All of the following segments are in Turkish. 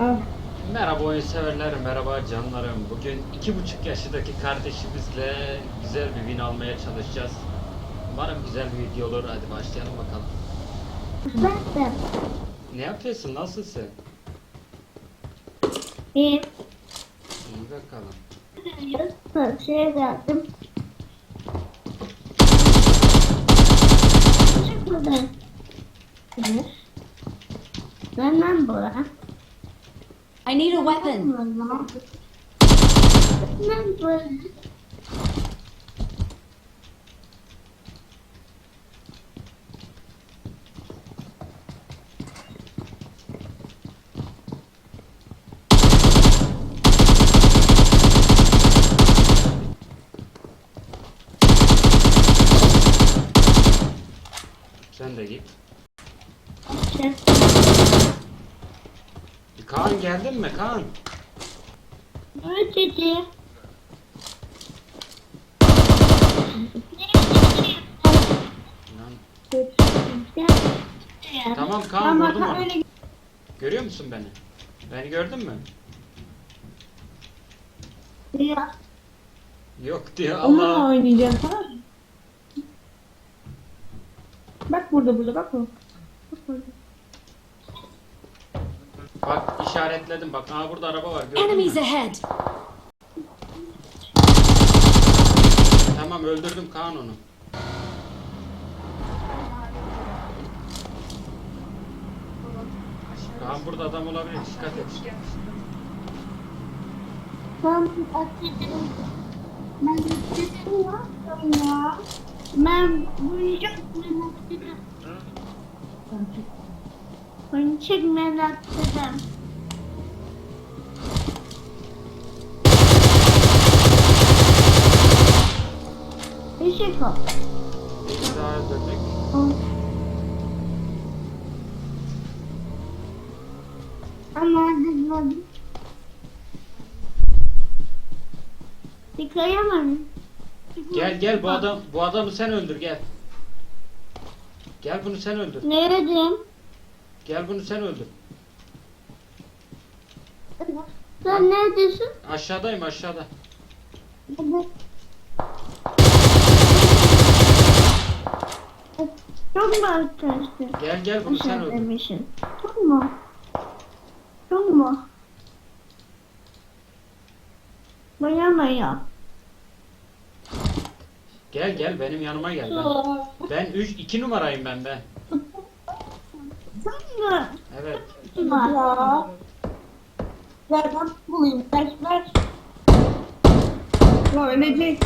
Al. Merhaba oyun severler, merhaba canlarım. Bugün iki buçuk yaşındaki kardeşimizle güzel bir win almaya çalışacağız. Umarım güzel bir video olur. Hadi başlayalım bakalım. Ben. Ne yapıyorsun? Nasılsın? İyi. İyi bakalım. Bir şeye geldim. Buradan. Evet. Benden bura. I need a weapon. Benden bura. Sen de git. Şey, Kaan geldin mi Kaan? Ne dedi? Tamam Kaan vurdum onu. öyle Görüyor musun beni? Beni gördün mü? gidiyor. Yok diyor Onunla Allah. oynayacağız tamam mı? Bak burada burada bak o. Bak burada. İşaretledim bak. Aa burada araba var. Gördün Enemies mü? ahead. Tamam öldürdüm Kaan onu. Kaan burada adam olabilir. Dikkat et. Ben atladım. Ben atladım ya. ya. Ben bunu çok merak ettim. Bunu çok şey kal. Bir daha öldürdük. Ama dedim. Yıkayamam. Gel gel bu adam bu adamı sen öldür gel. Gel bunu sen öldür. Neredeyim? Gel bunu sen öldür. Sen neredesin? Aşağıdayım aşağıda. Çok mu arkadaşlar? Gel gel bunu sen öldür. demişim. Çok mu? Çok mu? Baya maya. Gel gel benim yanıma gel ben. Ben 3 2 numarayım ben ben. Çok mu? Evet. Ya. Ver ben bulayım. Ver ver. Ya ölecek.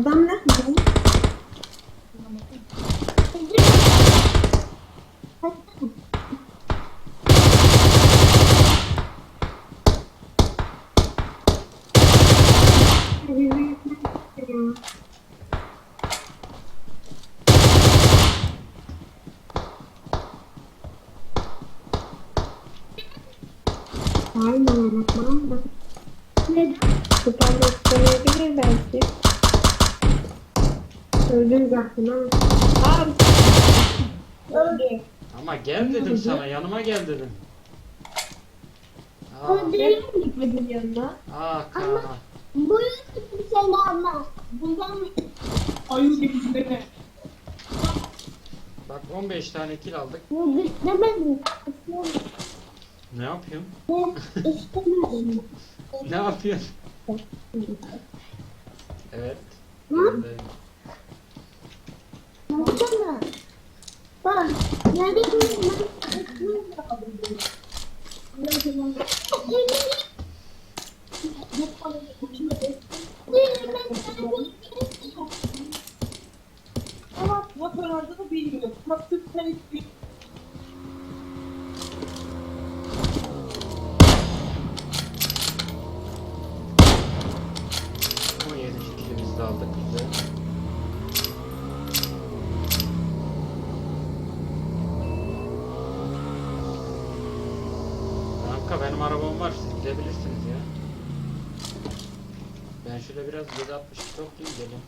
Adam nerede? Aynen Öldüm zaten ama. Abi. Ama gel dedim sana yanıma gel dedim. Aa, yanına. aa Kaan. Bu yüzden seni ama. Bundan Ayı gibi deme. Bak 15 tane kill aldık. bu istemedim. Ne yapıyorsun? İstemedim. Ne yapıyorsun? Evet. Hı? Ama motorlarda da bilmiyorum. Bak sırf Kanka benim arabam var gidebilirsiniz ya. Ben şöyle biraz 760 çok değil gelin.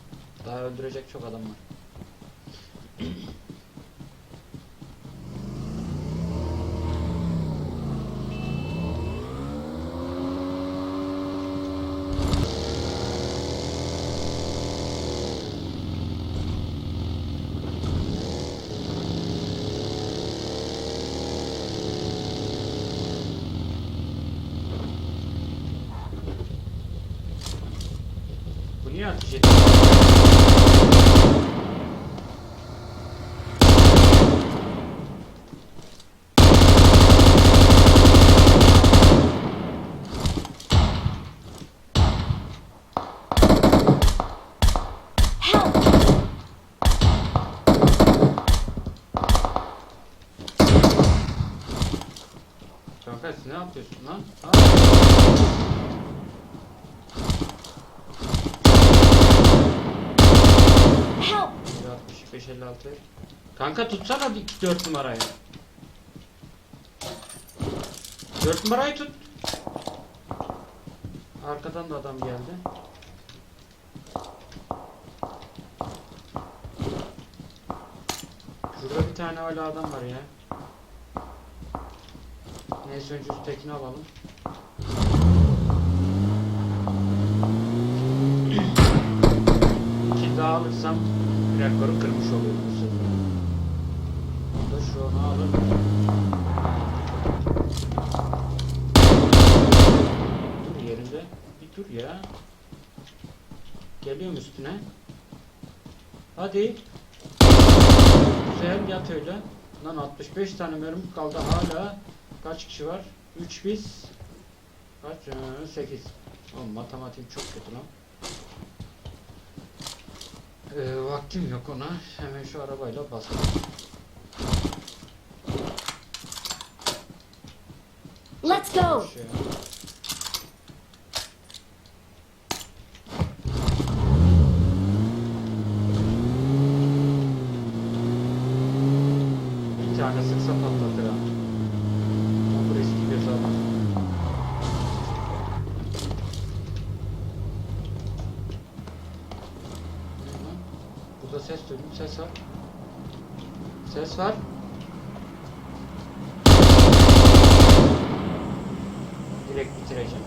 Daha öldürecek çok adam var. Niye ateş ediyor? Help! Kanka siz ne yapıyorsun lan? Ha? 65 56. Kanka tutsana bir 4 numarayı. 4 numarayı tut. Arkadan da adam geldi. Şurada bir tane hala adam var ya. Neyse önce üsttekini alalım. İki daha alırsam rekoru kırmış oluyorum bu sefer. Bu da şu an alır. Dur yerinde. Bir dur ya. Geliyorum üstüne. Hadi. Güzel yat öyle. Lan 65 tane mermi kaldı hala. Kaç kişi var? 3 biz. Kaç? 8. Oğlum matematiğim çok kötü lan. Ee, vaktim yok ona. Hemen şu arabayla basalım. Let's go! Şey. Bir tane sıksa patlatır ha. Bu riski göz alır. Ne lan? Burada ses duydum. Ses var. Ses var. Direkt bitireceğim.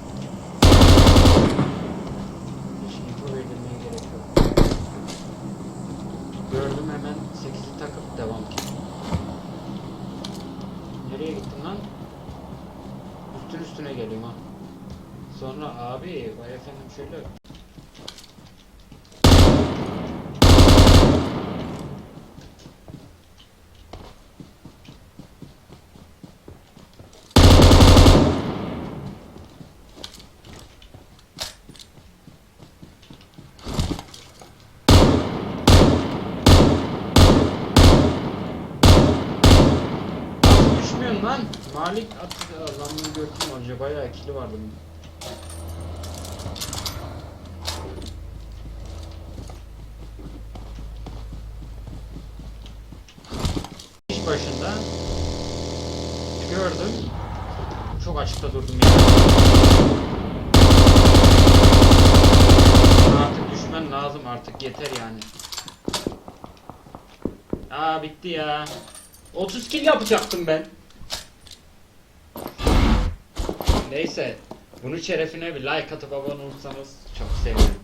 Hiç info verilmeye gerek. Gördüm hemen 8'i takıp devam. Nereye gittin lan? Üstün üstüne geliyorum ha. Sonra abi vay efendim şöyle Nasıl düşmüyorsun lan? Malik at lan bunu bayağı ikili vardı. bunun. İş başında gördüm. Çok açıkta durdum ya. Artık düşmen lazım artık yeter yani. Aa bitti ya. 30 kill yapacaktım ben. Neyse. Bunun şerefine bir like atıp abone olursanız çok sevinirim.